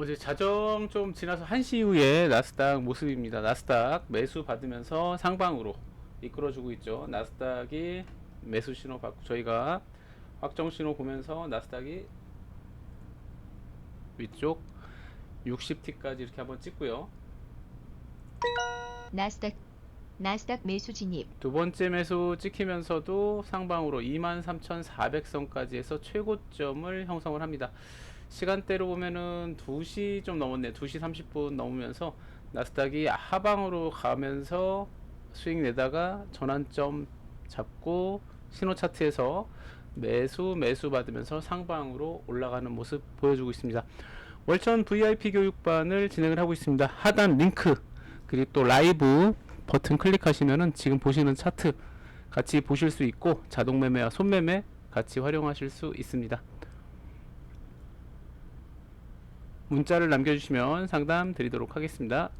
어제 자정 좀 지나서 1시 이후에 나스닥 모습입니다. 나스닥 매수 받으면서 상방으로 이끌어주고 있죠. 나스닥이 매수 신호 받고 저희가 확정 신호 보면서 나스닥이 위쪽 60T까지 이렇게 한번 찍고요. 나스닥 나스닥 매수 진입 두 번째 매수 찍히면서도 상방으로 23,400선까지 해서 최고점을 형성을 합니다. 시간대로 보면은 2시 좀 넘었네. 2시 30분 넘으면서 나스닥이 하방으로 가면서 수익 내다가 전환점 잡고 신호 차트에서 매수 매수 받으면서 상방으로 올라가는 모습 보여주고 있습니다. 월천 VIP 교육반을 진행을 하고 있습니다. 하단 링크 그리고 또 라이브 버튼 클릭하시면은 지금 보시는 차트 같이 보실 수 있고 자동 매매와 손매매 같이 활용하실 수 있습니다. 문자를 남겨주시면 상담 드리도록 하겠습니다.